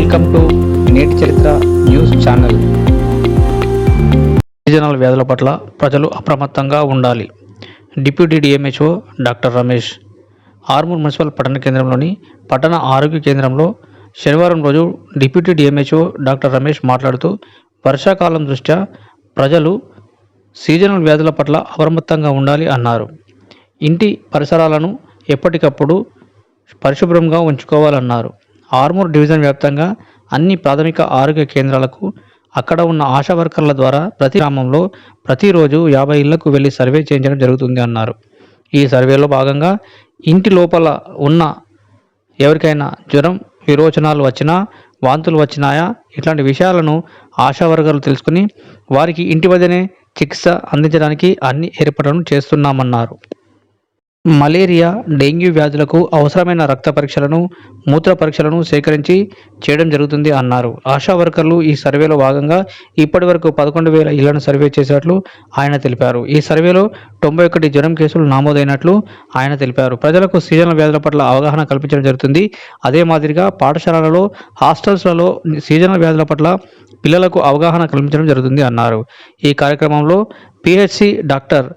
Welcome to నేటి చరిత్ర news channel. Seasonal వ్యాధుల పట్ల ప్రజలు అప్రమత్తంగా ఉండాలి. Deputy DMHO doctor Ramesh. Armoor municipal పట్టణ కేంద్రంలోని పట్టణ ఆరోగ్య కేంద్రంలో శనివారం రోజు డిప్యూటీ డిఎంహెచ్ఓ డాక్టర్ రమేష్ మాట్లాడుతూ వర్షాకాలం దృష్ట్యా ప్రజలు సీజనల్ వ్యాధుల పట్ల అప్రమత్తంగా ఉండాలి అన్నారు. ఇంటి పరిసరాలను ఎప్పటికప్పుడు పరిశుభ్రంగా ఉంచుకోవాలన్నారు. ఆర్మూర్ డివిజన్ వ్యాప్తంగా అన్ని ప్రాథమిక ఆరోగ్య కేంద్రాలకు అక్కడ ఉన్న ఆశా వర్కర్ల ద్వారా ప్రతి గ్రామంలో ప్రతిరోజు యాభై ఇళ్ళకు వెళ్ళి సర్వే చేయించడం జరుగుతుంది అన్నారు. ఈ సర్వేలో భాగంగా ఇంటి లోపల ఉన్న ఎవరికైనా జ్వరం విరోచనాలు వచ్చినా వాంతులు వచ్చినాయా ఇట్లాంటి విషయాలను ఆశా వర్గాలు తెలుసుకుని వారికి ఇంటి వద్దనే చికిత్స అందించడానికి అన్ని ఏర్పాట్లను చేస్తున్నామన్నారు. మలేరియా డెంగ్యూ వ్యాధులకు అవసరమైన రక్త పరీక్షలను మూత్ర పరీక్షలను సేకరించి చేయడం జరుగుతుంది అన్నారు. ఆశా వర్కర్లు ఈ సర్వేలో భాగంగా ఇప్పటి వరకు పదకొండు వేల ఇళ్ళను సర్వే చేసినట్లు ఆయన తెలిపారు. ఈ సర్వేలో తొంభై ఒకటి జ్వరం కేసులు నమోదైనట్లు ఆయన తెలిపారు. ప్రజలకు సీజనల్ వ్యాధుల పట్ల అవగాహన కల్పించడం జరుగుతుంది. అదే మాదిరిగా పాఠశాలలలో హాస్టల్స్లలో సీజనల్ వ్యాధుల పట్ల పిల్లలకు అవగాహన కల్పించడం జరుగుతుంది అన్నారు. ఈ కార్యక్రమంలో PHC doctor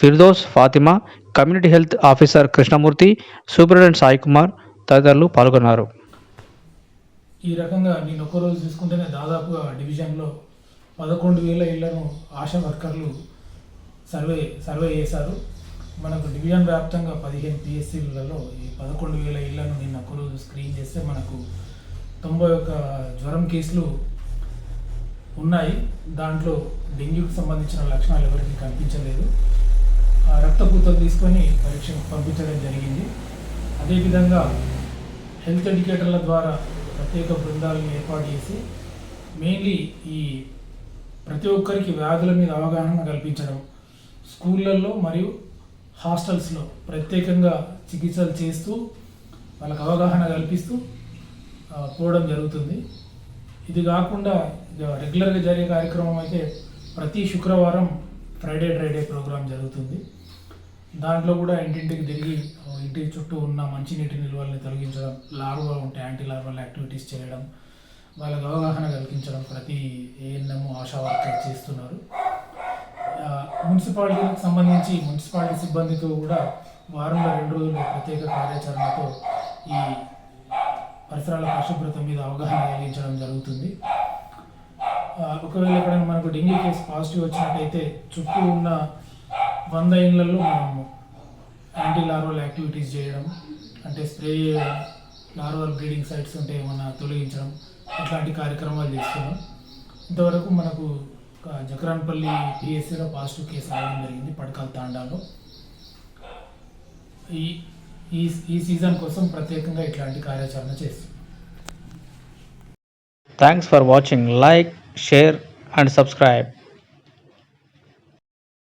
Firdous Fatima community health officer Krishnamurthy superintendent Sai Kumar తదితరులు పాల్గొన్నారు. ఈ రకంగా నేను ఒక్కరోజు తీసుకుంటేనే దాదాపుగా డివిజన్లో పదకొండు వేల ఇళ్ళను ఆశా వర్కర్లు సర్వే సర్వే చేశారు. మనకు డివిజన్ వ్యాప్తంగా పదిహేను పిఎస్సీలలో ఈ పదకొండు వేల ఇళ్ళను నిన్న ఒకరోజు స్క్రీన్ చేస్తే మనకు తొంభై ఒక్క జ్వరం కేసులు ఉన్నాయి. దాంట్లో డెంగ్యూకి సంబంధించిన లక్షణాలు ఎవరికి కనిపించలేదు. రక్తపూతలు తీసుకొని పరీక్షకు పంపించడం జరిగింది. అదేవిధంగా హెల్త్ ఎడ్యుకేటర్ల ద్వారా ప్రత్యేక బృందాలను ఏర్పాటు చేసి మెయిన్లీ ఈ ప్రతి ఒక్కరికి వ్యాధుల మీద అవగాహన కల్పించడం స్కూళ్ళల్లో మరియు హాస్టల్స్లో ప్రత్యేకంగా చికిత్సలు చేస్తూ వాళ్ళకి అవగాహన కల్పిస్తూ పోవడం జరుగుతుంది. ఇది కాకుండా రెగ్యులర్గా జరిగే కార్యక్రమం అయితే ప్రతి శుక్రవారం ఫ్రైడే డ్రైడే ప్రోగ్రాం జరుగుతుంది. దాంట్లో కూడా ఇంటింటికి తిరిగి ఇంటి చుట్టూ ఉన్న మంచినీటి నిల్వల్ని తొలగించడం లార్వా ఉంటే యాంటీ లార్వల్ యాక్టివిటీస్ చేయడం వాళ్ళకి అవగాహన కల్పించడం ప్రతి ఏఎన్ఎం ఆశా వర్కర్ చేస్తున్నారు. ఆ, మున్సిపాలిటీలకు సంబంధించి మున్సిపాలిటీ సిబ్బందితో కూడా వారంలో రెండు రోజులు ప్రత్యేక కార్యాచరణతో ఈ పరిసరాల పరిశుభ్రత మీద అవగాహన కలిగించడం జరుగుతుంది. ఒకవేళ ఎక్కడైనా మనకు డెంగ్యూ కేసు పాజిటివ్ వచ్చినట్టయితే చుట్టూ ఉన్న వంద ఇళ్ళలో మనము యాంటీ లార్వల్ యాక్టివిటీస్ చేయడం అంటే స్ప్రే లార్వల్ బ్రీడింగ్ సైట్స్ ఉంటే ఏమన్నా తొలగించడం అట్లాంటి కార్యక్రమాలు చేస్తున్నాం. ఇంతవరకు మనకు ఒక జకరాన్పల్లి పిఎస్సిలో పాజిటివ్ కేసు రావడం జరిగింది పడకల్ తాండాలో. ఈ ఈ ఈ సీజన్ కోసం ప్రత్యేకంగా ఇట్లాంటి కార్యాచరణ చేస్తుంది thanks for watching like share and subscribe.